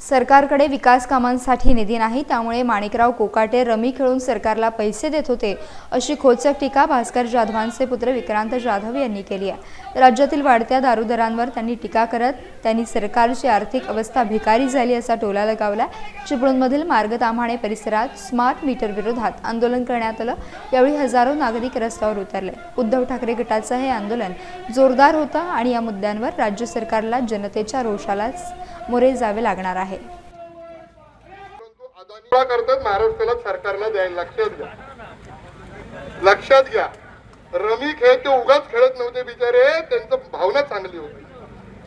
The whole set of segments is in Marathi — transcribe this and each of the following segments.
सरकारकडे विकास कामांसाठी निधी नाही त्यामुळे माणिकराव कोकाटे रमी खेळून सरकारला पैसे देत होते अशी खोचक टीका भास्कर जाधवांचे पुत्र विक्रांत जाधव यांनी केली आहे. राज्यातील वाढत्या दारुदरांवर त्यांनी टीका करत त्यांनी सरकारची आर्थिक अवस्था भिकारी झाली असा टोला लगावला. चिपळूणमधील मार्ग ताम्हाणे परिसरात स्मार्ट मीटर विरोधात आंदोलन करण्यात आलं. यावेळी हजारो नागरिक रस्त्यावर उतरले. उद्धव ठाकरे गटाचं हे आंदोलन जोरदार होतं आणि या मुद्द्यांवर राज्य सरकारला जनतेच्या रोषालाच मोरे जावे लागणार आहे. आहे. करतात महाराष्ट्राला सरकारला द्यायला. लक्षात घ्या. लक्षात घ्या. रमी खेळ ते उगाच खेळत नव्हते बिचारे. त्यांचं भावना चांगली होती.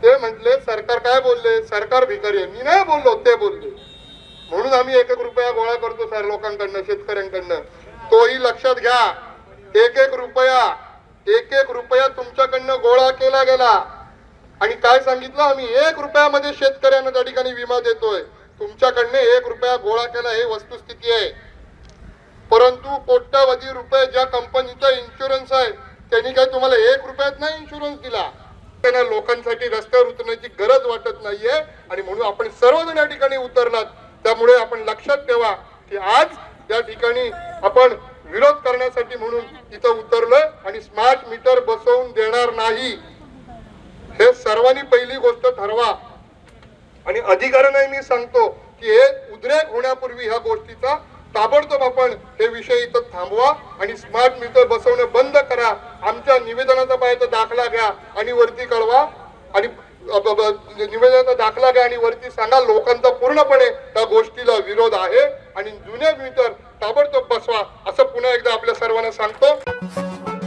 ते म्हटले सरकार काय बोलले? सरकार भिकारी आहे. मी नाही बोललो ते बोलले. म्हणून आम्ही एक एक रुपया गोळा करतो सर लोकांकडनं शेतकऱ्यांकडनं. तोही लक्षात घ्या. एक एक रुपया एक एक रुपया तुमच्याकडनं गोळा केला गेला. आणि काय सांगितलं आम्ही? एक रुपयामध्ये शेतकऱ्यांना त्या ठिकाणी विमा देतोय. तुमच्याकडनं एक रुपया गोळा केला हे वस्तुस्थिती आहे. परंतु कोट्यावधी रुपये ज्या कंपनीचा इन्शुरन्स आहे त्यांनी काय तुम्हाला एक रुपयात नाही इन्शुरन्स दिला? त्यांना लोकांसाठी रस्त्यावर उतरण्याची गरज वाटत नाहीये. आणि म्हणून आपण सर्वजण या ठिकाणी उतरलात. त्यामुळे आपण लक्षात ठेवा की आज या ठिकाणी आपण विरोध करण्यासाठी म्हणून सर्वांनी पहिली गोष्ट ठरवा. आणि अधिकाऱ्यांनाही मी सांगतो की हे उद्रेक होण्यापूर्वी ह्या गोष्टीचा ताबडतोब आपण हे विषय इथं थांबवा आणि स्मार्ट मीटर बसवणं बंद करा. आमच्या निवेदनाचा पाहिजे दाखला घ्या आणि वरती कळवा. आणि निवेदनाचा दाखला घ्या आणि वरती सांगा लोकांचा पूर्णपणे त्या गोष्टीला विरोध आहे. आणि जुने मीटर ताबडतोब बसवा. असं पुन्हा एकदा आपल्या सर्वांना सांगतो.